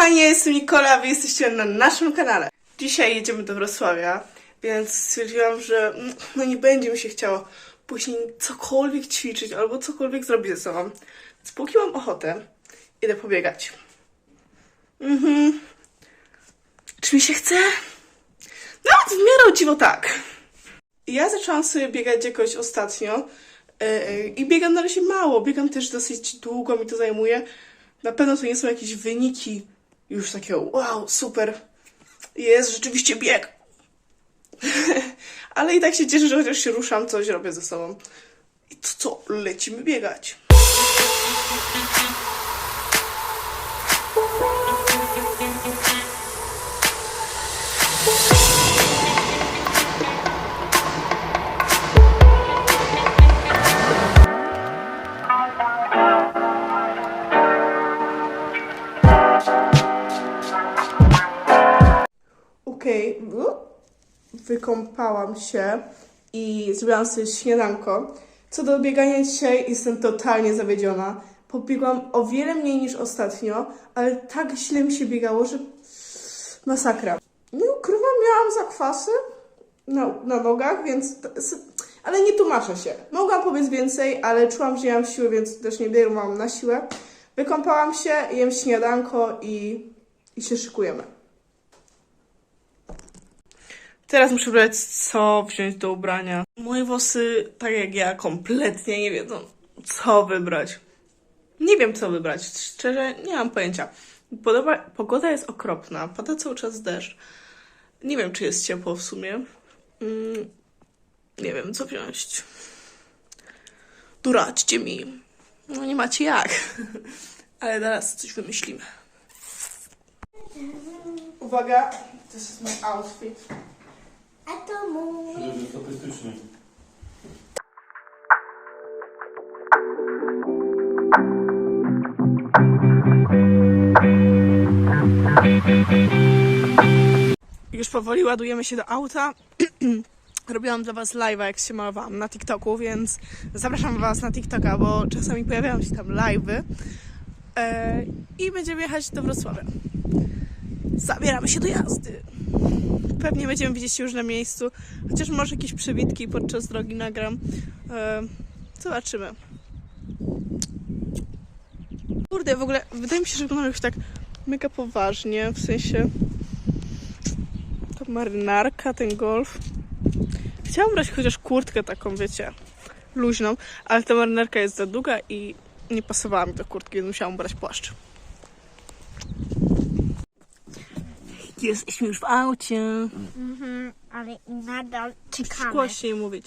Kochani, ja jestem Nikola, wy jesteście na naszym kanale. Dzisiaj jedziemy do Wrocławia, więc stwierdziłam, że mm, no nie będzie mi się chciało później cokolwiek ćwiczyć albo cokolwiek zrobić ze sobą. Więc póki mam ochotę, idę pobiegać. Mhm. Czy mi się chce? Nawet w miarę dziwo tak. Ja zaczęłam sobie biegać jakoś ostatnio yy, i biegam na razie mało. Biegam też dosyć długo, mi to zajmuje. Na pewno to nie są jakieś wyniki już takiego wow, super. Jest rzeczywiście bieg. Ale i tak się cieszę, że chociaż się ruszam, coś robię ze sobą. I to co? Lecimy biegać. Wykąpałam się i zrobiłam sobie śniadanko. Co do biegania dzisiaj jestem totalnie zawiedziona. Pobiegłam o wiele mniej niż ostatnio, ale tak źle mi się biegało, że masakra. Nie ukrywam, miałam zakwasy na, na nogach, więc... Ale nie tłumaczę się. Mogłam powiedz więcej, ale czułam, że nie mam siły, więc też nie biegłam na siłę. Wykąpałam się, jem śniadanko i, i się szykujemy. Teraz muszę wybrać, co wziąć do ubrania. Moje włosy, tak jak ja, kompletnie nie wiedzą, co wybrać. Nie wiem, co wybrać. Szczerze, nie mam pojęcia. Podoba, pogoda jest okropna, pada cały czas deszcz. Nie wiem, czy jest ciepło w sumie. Mm, nie wiem, co wziąć. Doradźcie mi. No nie macie jak. Ale teraz coś wymyślimy. Uwaga, this is my outfit. A to mój. Żeby statystycznie. Już powoli ładujemy się do auta. Robiłam dla Was live'a, jak się malowałam na TikToku, więc zapraszam Was na TikToka, bo czasami pojawiają się tam live'y. E, I będziemy jechać do Wrocławia. Zabieramy się do jazdy. Pewnie będziemy widzieć się już na miejscu, chociaż może jakieś przebitki podczas drogi nagram. E, zobaczymy. Kurde, w ogóle wydaje mi się, że wyglądam już tak mega poważnie, w sensie ta marynarka, ten golf. Chciałam brać chociaż kurtkę taką, wiecie, luźną, ale ta marynarka jest za długa i nie pasowała mi do kurtki, więc musiałam brać płaszcz. Jesteśmy już w aucie. Mhm, ale nadal czekamy. Głośniej mówić.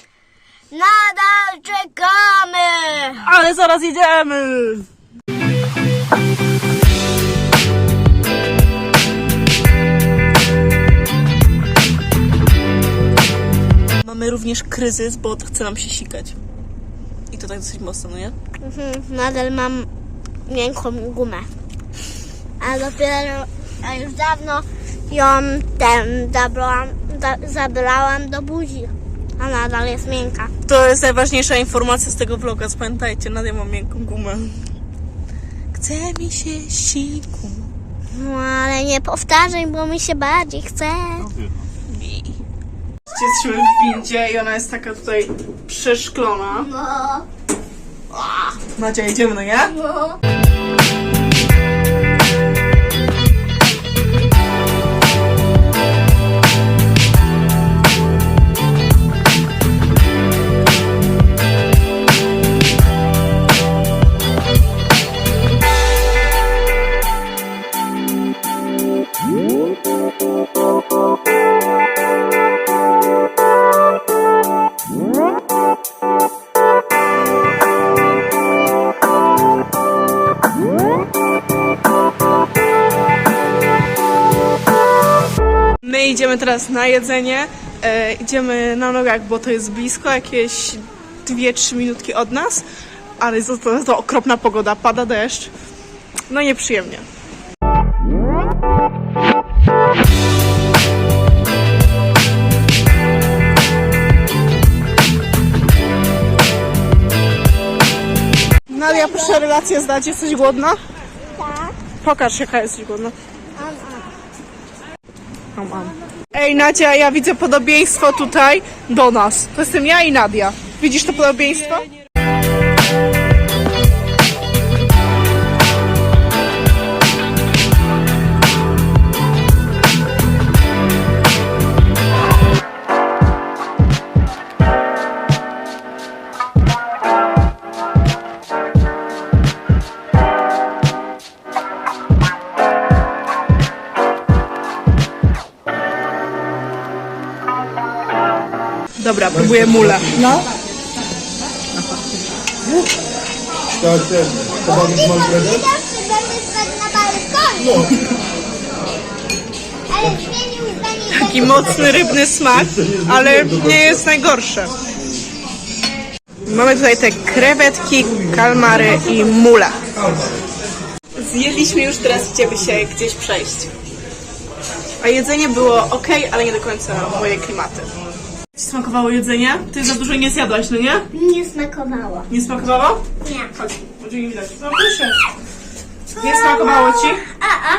Nadal czekamy! Ale zaraz jedziemy! Mamy również kryzys, bo chce nam się sikać. I to tak dosyć mocno, no nie? Mhm, nadal mam miękką gumę. A dopiero, a już dawno ją ten zabrałam, da, zabrałam do buzi. A nadal jest miękka. To jest najważniejsza informacja z tego vloga, zapamiętajcie, nadal mam miękką gumę. Chce mi się siku. No ale nie powtarzaj, bo mi się bardziej chce. Mi. Jesteśmy w windzie i ona jest taka tutaj przeszklona. No, Macie, jedziemy, no nie? no. Idziemy teraz na jedzenie. E, idziemy na nogach, bo to jest blisko, jakieś 2-3 minutki od nas. Ale jest to, to, okropna pogoda, pada deszcz. No nieprzyjemnie. Nadia, proszę relację zdać. Jesteś głodna? Tak. Pokaż, jaka jesteś głodna. Ej, Nadia, ja widzę podobieństwo tutaj do nas. To jestem ja i Nadia. Widzisz to podobieństwo? Próbuję mula. No. Tak, ten. Chyba już mam prezent? Balkonie. Ale zmienił zdanie. Taki mocny rybny smak, ale nie jest najgorsze. Mamy tutaj te krewetki, kalmary i mula. Zjedliśmy już, teraz idziemy się gdzieś przejść. A jedzenie było ok, ale nie do końca moje klimaty. Smakowało jedzenie? Ty za dużo nie zjadłaś, no nie? Nie smakowało. Nie smakowało? Nie. Chodź, może nie widać. No proszę. Nie smakowało ci? A, a.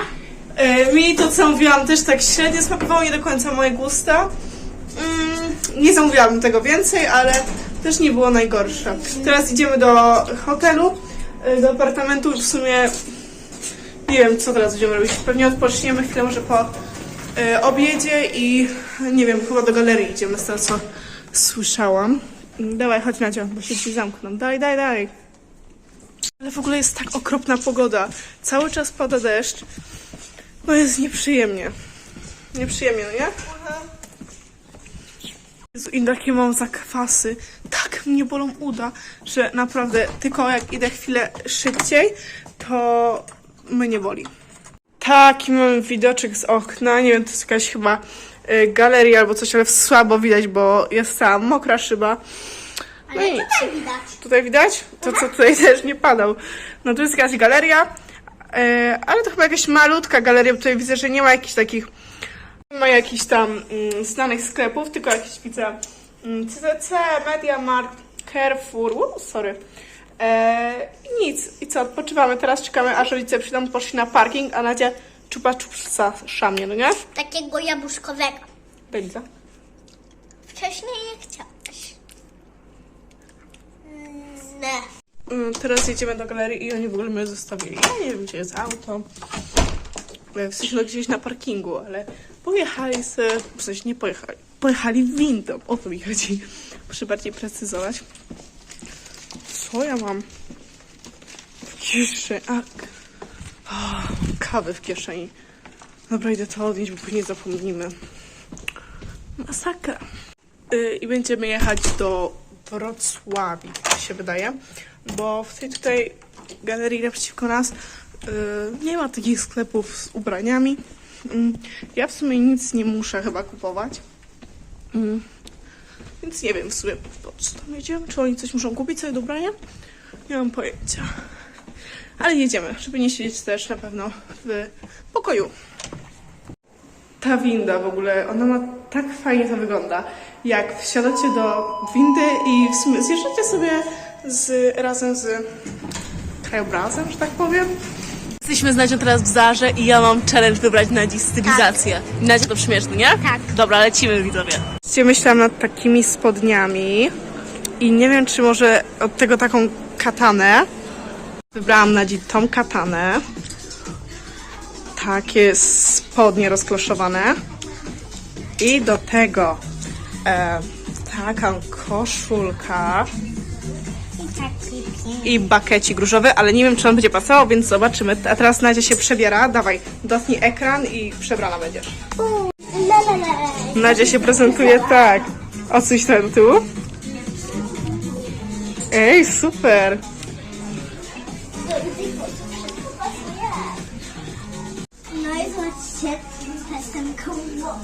E, Mi to, co mówiłam, też tak średnio smakowało, nie do końca moje gusta. Mm, nie zamówiłabym tego więcej, ale też nie było najgorsze. Teraz idziemy do hotelu, e, do apartamentu w sumie nie wiem, co teraz będziemy robić. Pewnie odpoczniemy chwilę może po e, obiedzie i nie wiem, chyba do galerii idziemy z tego, co słyszałam. Dawaj, chodź Nacia, bo się ci zamkną. Daj, daj, daj. Ale w ogóle jest tak okropna pogoda. Cały czas pada deszcz. No jest nieprzyjemnie. Nieprzyjemnie, no nie? Jezu, i takie mam zakwasy. Tak mnie bolą uda, że naprawdę tylko jak idę chwilę szybciej, to mnie boli. Taki mamy widoczek z okna. Nie wiem, to jest jakaś chyba y, galeria albo coś, ale słabo widać, bo jest cała mokra szyba. No Ale i tutaj widać. Tutaj widać? To co tutaj też nie padał. No tu jest jakaś galeria, e, ale to chyba jakaś malutka galeria, bo tutaj widzę, że nie ma jakichś takich, nie ma jakichś tam mm, znanych sklepów, tylko jakieś widzę mm, CCC, Mediamarkt, Carrefour, u, sorry. E, I nic. I co, odpoczywamy teraz, czekamy aż rodzice przyjdą, poszli na parking, a Nadia czupa czupsa szamie, no nie? Takiego jabłuszkowego. Będzie. Wcześniej nie chciałeś. Nie. Mm, Teraz jedziemy do galerii i oni w ogóle mnie zostawili. Ja nie wiem, gdzie jest auto. E, W sensie no, gdzieś na parkingu, ale pojechali se, w sensie nie pojechali, pojechali windą. O to mi chodzi. Muszę bardziej precyzować. Co ja mam w kieszeni? A, kawy w kieszeni. Dobra, idę to odnieść, bo później zapomnimy. Masakra. Y, I będziemy jechać do Wrocławii, tak się wydaje, bo w tej tutaj galerii naprzeciwko nas y, nie ma takich sklepów z ubraniami. Mm, Ja w sumie nic nie muszę chyba kupować. Mm, Więc nie wiem w sumie po co tam jedziemy. Czy oni coś muszą kupić sobie do ubrania? Nie mam pojęcia. Ale jedziemy, żeby nie siedzieć też na pewno w pokoju ta winda w ogóle, ona ma tak fajnie to wygląda. Jak wsiadacie do windy i w sumie zjeżdżacie sobie z, razem z krajobrazem, że tak powiem. Jesteśmy z Nadzią teraz w Zarze i ja mam challenge wybrać na dziś stylizację. Tak. Nadzie to przymierzny, nie? Tak. Dobra, lecimy widzowie. Myślałam nad takimi spodniami i nie wiem, czy może od tego taką katanę. Wybrałam na dziś tą katanę. Takie spodnie rozkloszowane. I do tego e, taka koszulka I taki. I bakecik różowy, ale nie wiem, czy on będzie pasował, więc zobaczymy. A teraz Nadia się przebiera. Dawaj, dotknij ekran i przebrana będziesz. Nadia się prezentuje tak. Odsuń to do tyłu. Ej, super. No i zobaczcie, jestem koło.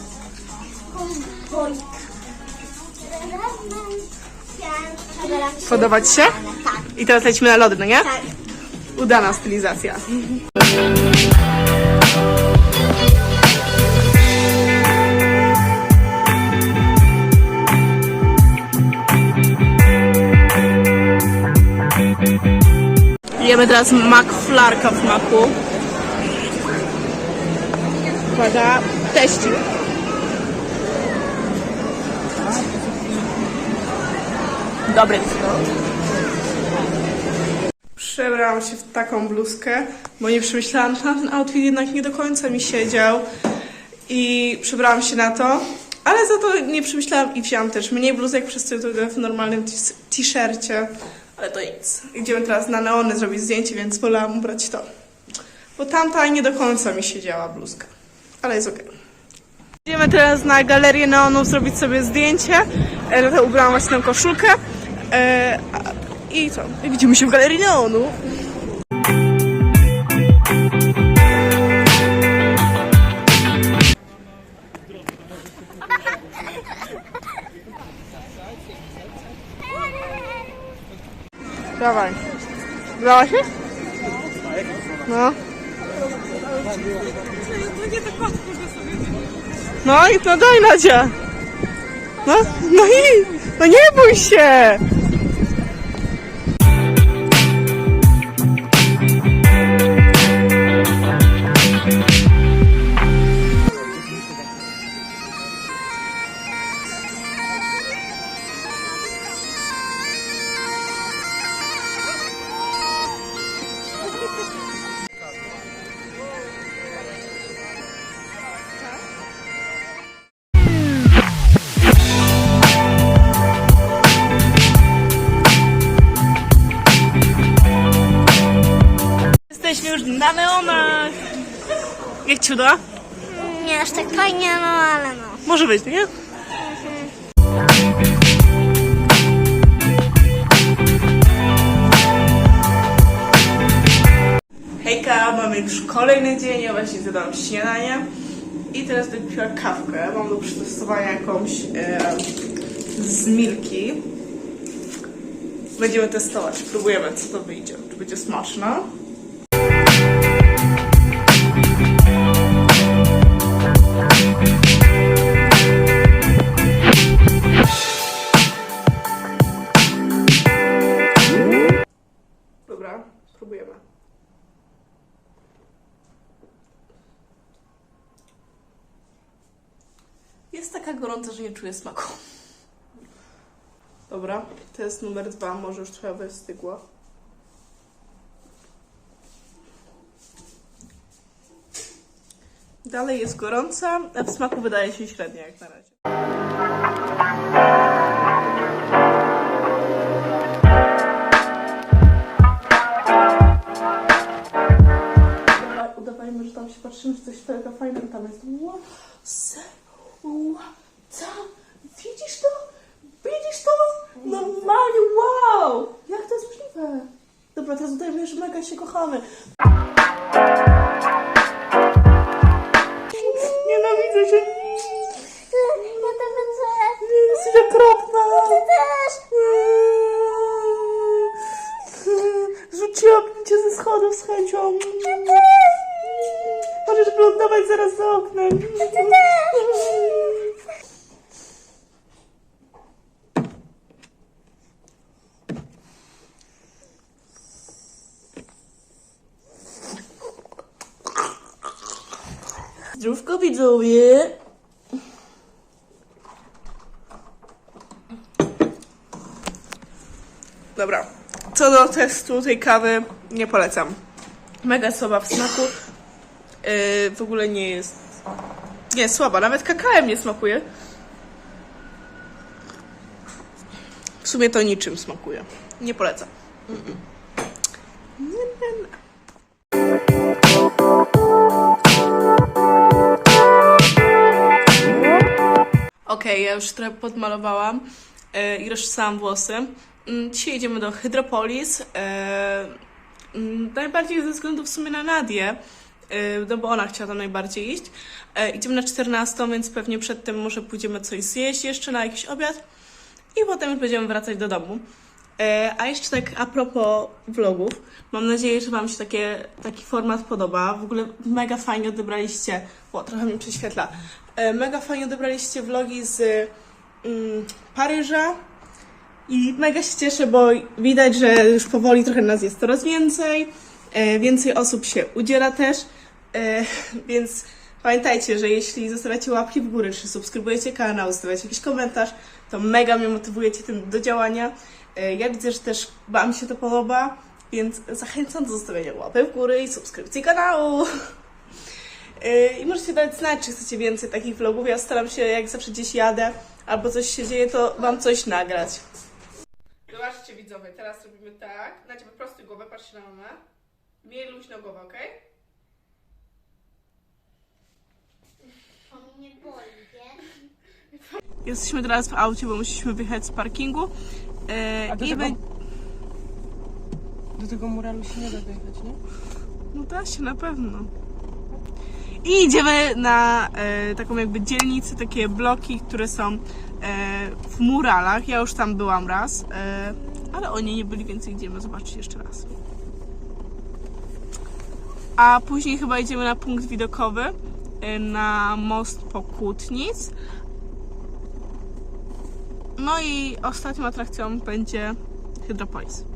Podobać się? Tak, I teraz lecimy na lody, no nie? tak. Udana stylizacja. Jemy teraz McFlarka w maku. Uwaga, teścik. Dobry. Przebrałam się w taką bluzkę, bo nie przemyślałam, że ten outfit jednak nie do końca mi siedział i przebrałam się na to, ale za to nie przemyślałam i wzięłam też mniej bluzek, przez co to w normalnym t-shircie, ale to nic. Idziemy teraz na neony zrobić zdjęcie, więc wolałam ubrać to, bo tamta nie do końca mi siedziała bluzka, ale jest okej. Idziemy teraz na galerię neonów zrobić sobie zdjęcie. E, Dlatego ubrałam właśnie tę koszulkę. E, I co? I widzimy się w galerii neonu. Dawaj. Brałaś się? No. No i no daj Nadzia. No, no i no nie bój się. Na neonach. Jak ci uda? Nie aż tak fajnie, no ale no. Może być, nie? Hejka, mamy już kolejny dzień, ja właśnie zjadłam śniadanie i teraz dopiła kawkę. Mam do przetestowania jakąś e, z Milki. Będziemy testować, próbujemy co to wyjdzie, czy będzie smaczna. Że nie czuję smaku. Dobra, to jest numer dwa, może już trochę wystygła. Dalej jest gorąca, a w smaku wydaje się średnia jak na razie. Udawaj- Udawajmy, że tam się patrzymy, że coś fajna tam jest. Wow, wow, co? Widzisz to? Widzisz to? Normalnie, wow! Jak to jest możliwe? Dobra, teraz udajemy, że mega się kochamy. Nienawidzę się. Ja to chcę. Jesteś okropna. Też. Rzuciłam cię ze schodów z chęcią. Możesz wylądować zaraz za oknem. Zdrówko widzowie. Dobra. Co do testu tej kawy, nie polecam. Mega słaba w smaku. Yy, w ogóle nie jest. Nie, słaba. Nawet kakałem nie smakuje. W sumie to niczym smakuje. Nie polecam. Mm-mm. Nie, nie, nie. Okej, ja już trochę podmalowałam e, i rozczesałam włosy. Mm, Dzisiaj idziemy do Hydropolis. E, mm, najbardziej ze względu w sumie na Nadię, e, no bo ona chciała tam najbardziej iść. Idziemy na 14, więc pewnie przed tym może pójdziemy coś zjeść jeszcze na jakiś obiad i potem już będziemy wracać do domu. A jeszcze tak a propos vlogów, mam nadzieję, że Wam się takie, taki format podoba. W ogóle mega fajnie odebraliście, o trochę mi prześwietla, mega fajnie odebraliście vlogi z mm, Paryża i mega się cieszę, bo widać, że już powoli trochę nas jest coraz więcej, e, więcej osób się udziela też, e, więc pamiętajcie, że jeśli zostawiacie łapki w górę, czy subskrybujecie kanał, zostawiacie jakiś komentarz, to mega mnie motywujecie tym do działania. E, Ja widzę, że też Wam się to podoba, więc zachęcam do zostawienia łapek w górę i subskrypcji kanału. E, I możecie dać znać, czy chcecie więcej takich vlogów. Ja staram się, jak zawsze gdzieś jadę albo coś się dzieje, to Wam coś nagrać. Zobaczcie widzowie, teraz robimy tak. Znacie po prostu głowę, patrzcie na mamę. Miej luźno głowę, ok? To mnie boli, wiesz? Jesteśmy teraz w aucie, bo musieliśmy wyjechać z parkingu. E, A do i tego- Do tego muralu się nie da dojechać, nie? No da się na pewno. I idziemy na e, taką jakby dzielnicę, takie bloki, które są e, w muralach. Ja już tam byłam raz, e, ale oni nie byli, więc idziemy zobaczyć jeszcze raz. A później chyba idziemy na punkt widokowy, e, na most Pokutnic. No i ostatnią atrakcją będzie Hydropolis.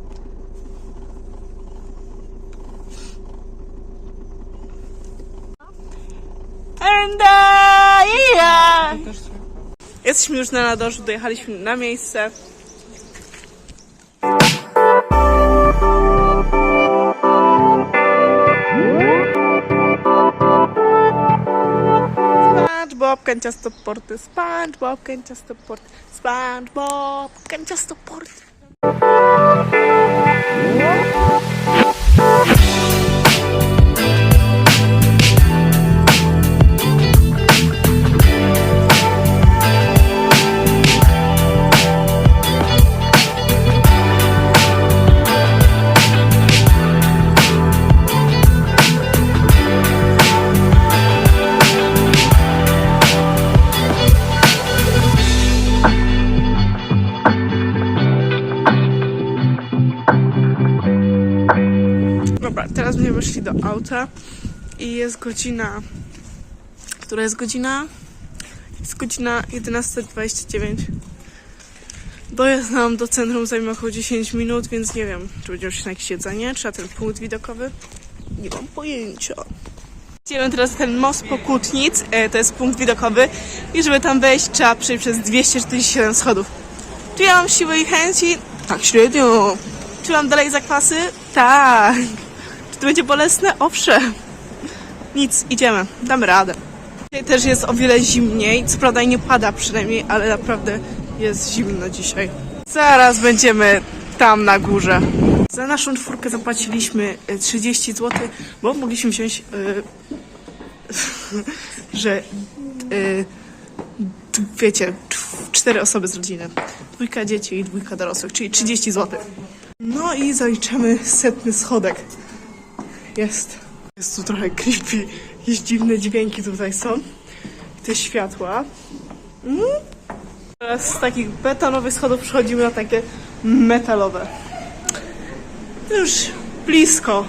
And. Jesteśmy już na nadorzu, dojechaliśmy na miejsce. SpongeBob kanciasto porty, SpongeBob kanciasto porty, SpongeBob kanciasto porty. Dobra, auta i jest godzina. Która jest godzina? Jest godzina 11.29. Dojazd nam do centrum zajmie około 10 minut, więc nie wiem, czy będziemy się na jakieś jedzenie, czy na ten punkt widokowy. Nie mam pojęcia. Idziemy teraz ten most Pokutnic, e, to jest punkt widokowy i żeby tam wejść trzeba przejść przez 247 schodów. Czy ja mam siły i chęci? Tak średnio. Czy mam dalej zakwasy? Tak. To będzie bolesne? Owszem. Nic, idziemy, damy radę. Dzisiaj też jest o wiele zimniej, co prawda nie pada przynajmniej, ale naprawdę jest zimno dzisiaj. Zaraz będziemy tam na górze. Za naszą czwórkę zapłaciliśmy e, 30 zł, bo mogliśmy wziąć, e, że e, d- wiecie, cztery osoby z rodziny. Dwójka dzieci i dwójka dorosłych, czyli 30 zł. No i zaliczamy setny schodek. Jest. Jest tu trochę creepy. Jakieś dziwne dźwięki tutaj są. I te światła. Mm. Teraz z takich betonowych schodów przechodzimy na takie metalowe. Już blisko.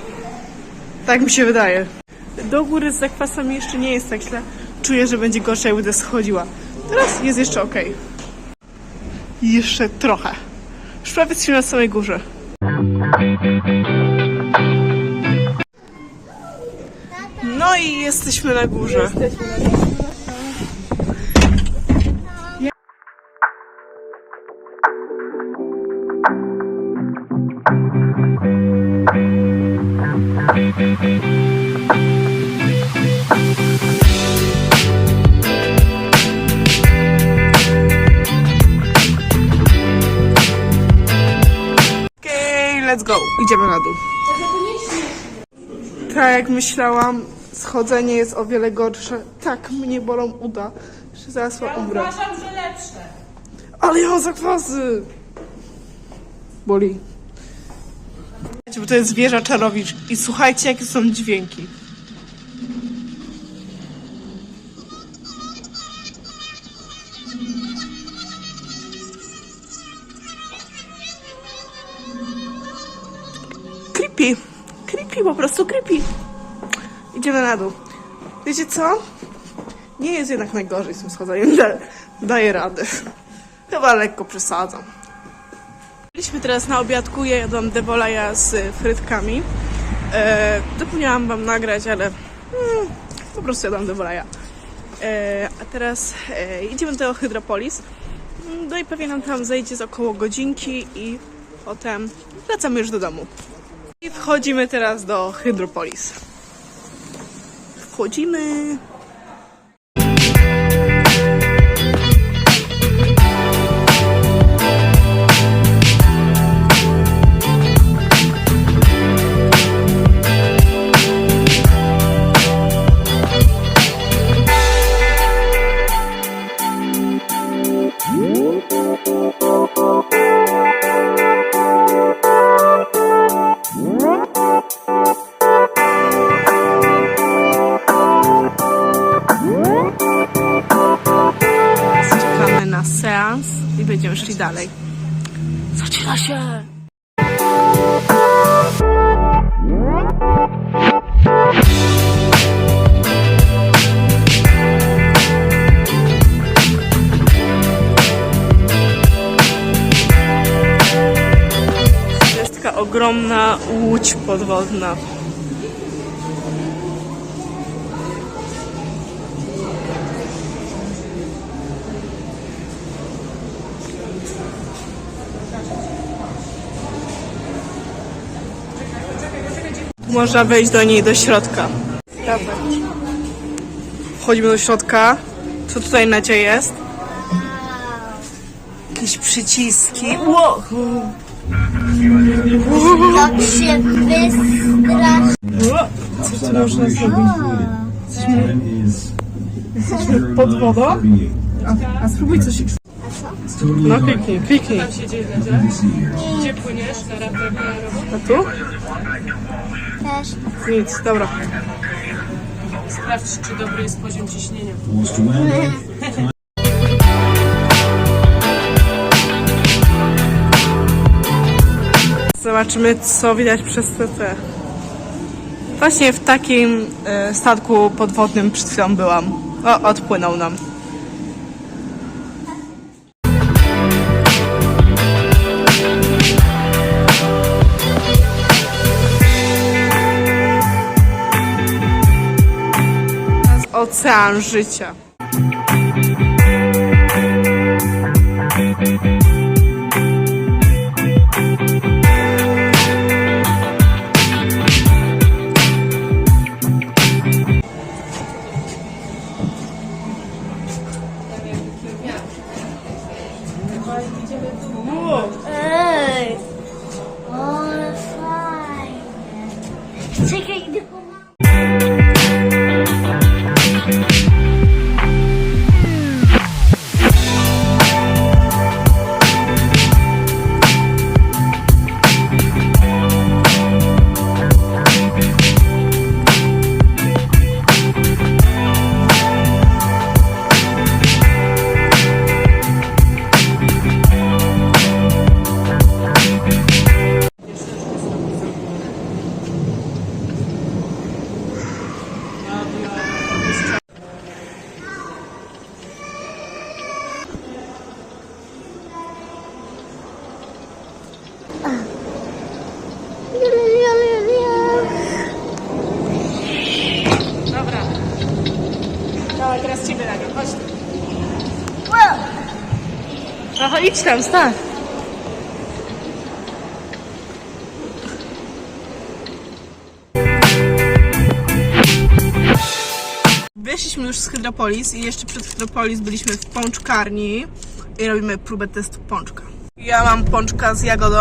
Tak mi się wydaje. Do góry z zakwasami jeszcze nie jest tak źle. Czuję, że będzie gorzej, jak będę schodziła. Teraz jest jeszcze ok. Jeszcze trochę. Już prawie na samej górze. I jesteśmy na górze. Okej, let's go. Idziemy na dół. Tak jak myślałam, schodzenie jest o wiele gorsze. Tak, mnie bolą uda, że zaraz ja umrę. Uważam, że lepsze. Ale ja mam zakwasy! Boli. Bo to jest wieża czarowicz i słuchajcie, jakie są dźwięki. Creepy. Creepy, po prostu creepy. Idziemy na dół. Wiecie co? Nie jest jednak najgorzej z tym schodzeniem. Da, daję radę. Chyba lekko przesadzam. Byliśmy teraz na obiadku, ja jadłam dewolaja z frytkami. E, zapomniałam wam nagrać, ale mm, po prostu jadłam dewolaja. E, a teraz e, idziemy do Hydropolis. Mm, No i pewnie nam tam zejdzie z około godzinki i Potem wracamy już do domu. I wchodzimy teraz do Hydropolis. Wchodzimy. Będziemy szli dalej. Zaczyna się! To jest taka ogromna łódź podwodna. Można wejść do niej do środka. Wchodzimy do środka. Co tutaj na dzie jest? Jakieś przyciski. Wow. Tak się wystrasz. Co tu można zrobić? pod wodą? A spróbuj coś. No kliknij, kliknij. Tam się dzieje. Gdzie płyniesz? Na rowerową? A tu? Też. Nic, dobra. Sprawdź, czy dobry jest poziom ciśnienia. Zobaczymy, co widać przez CT. Właśnie w takim e, statku podwodnym przed chwilą byłam. O, odpłynął nam. сеанс життя. Dawaj, teraz ciebie nagle. Chodź. Aha, idź tam, stań. Wyszliśmy już z Hydropolis i jeszcze przed Hydropolis byliśmy w pączkarni i robimy próbę testu pączka. Ja mam pączka z jagodą.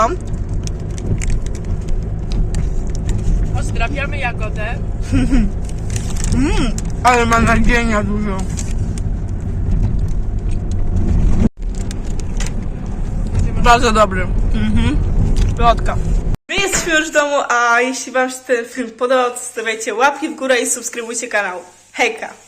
Pozdrawiamy Jagodę. Ale ma nadzienia dużo. Bardzo dobry. Mhm. Lotka. My jesteśmy już w domu, a jeśli Wam się ten film podobał, to stawiajcie łapki w górę i subskrybujcie kanał. Hejka!